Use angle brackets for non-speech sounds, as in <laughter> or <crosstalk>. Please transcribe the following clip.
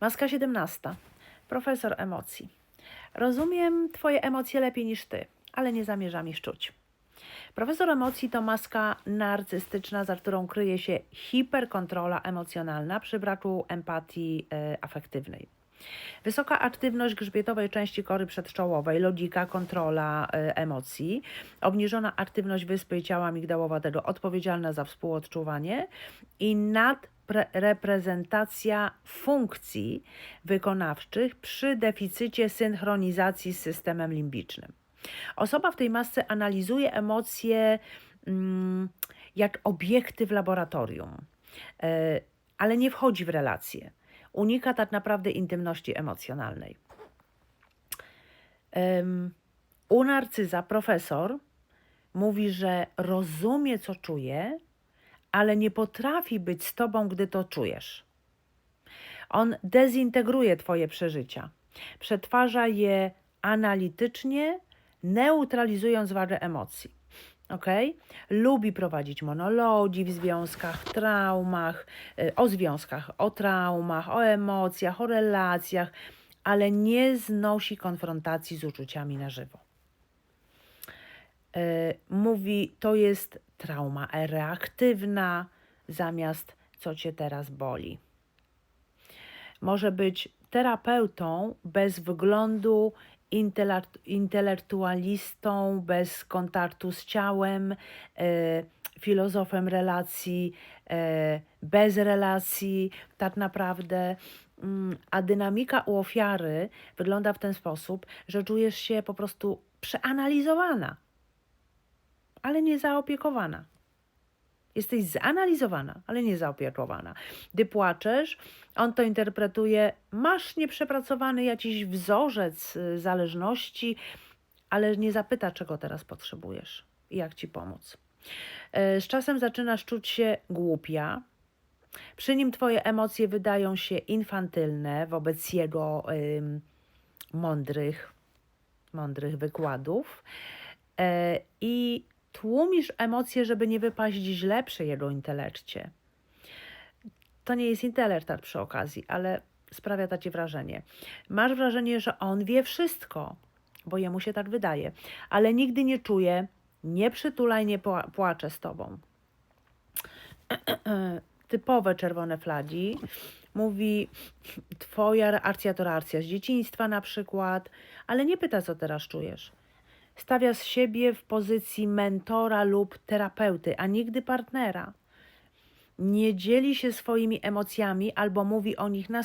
Maska 17. Profesor emocji. Rozumiem Twoje emocje lepiej niż Ty, ale nie zamierzam ich czuć. Profesor emocji to maska narcystyczna, za którą kryje się hiperkontrola emocjonalna przy braku empatii e, afektywnej. Wysoka aktywność grzbietowej części kory przedczołowej, logika, kontrola e, emocji, obniżona aktywność wyspy ciała migdałowatego odpowiedzialna za współodczuwanie i nadreprezentacja funkcji wykonawczych przy deficycie synchronizacji z systemem limbicznym. Osoba w tej masce analizuje emocje mm, jak obiekty w laboratorium, e, ale nie wchodzi w relacje. Unika tak naprawdę intymności emocjonalnej. Em, U narcyza profesor mówi, że rozumie, co czuje, ale nie potrafi być z tobą, gdy to czujesz. On dezintegruje Twoje przeżycia, przetwarza je analitycznie, neutralizując wagę emocji. Ok? Lubi prowadzić monologi w związkach, traumach, y, o związkach, o traumach, o emocjach, o relacjach, ale nie znosi konfrontacji z uczuciami na żywo. Y, Mówi, to jest trauma reaktywna, zamiast co cię teraz boli może być terapeutą bez intelekt- intelektualistą bez kontaktu z ciałem, e, filozofem relacji, e, bez relacji, tak naprawdę. Mm, A dynamika u ofiary wygląda w ten sposób, że czujesz się po prostu przeanalizowana, ale nie zaopiekowana. Jesteś zanalizowana, ale nie zaopiekowana. Gdy płaczesz, on to interpretuje, masz nieprzepracowany jakiś wzorzec y, zależności, ale nie zapyta, czego teraz potrzebujesz i jak ci pomóc. E, Z czasem zaczynasz czuć się głupia. Przy nim twoje emocje wydają się infantylne wobec jego mądrych, mądrych wykładów. E, I tłumisz emocje, żeby nie wypaść źle przy jego intelekcie. To nie jest intelekt tak przy okazji, ale sprawia takie wrażenie. Masz wrażenie, że on wie wszystko, bo jemu się tak wydaje, ale nigdy nie czuje, nie przytula i nie pła- płacze z tobą. <clears throat> Typowe czerwone flagi. Mówi, twoja reakcja to reakcja z dzieciństwa na przykład, ale nie pyta, co teraz czujesz stawia z siebie w pozycji mentora lub terapeuty, a nigdy partnera. Nie dzieli się swoimi emocjami albo mówi o nich na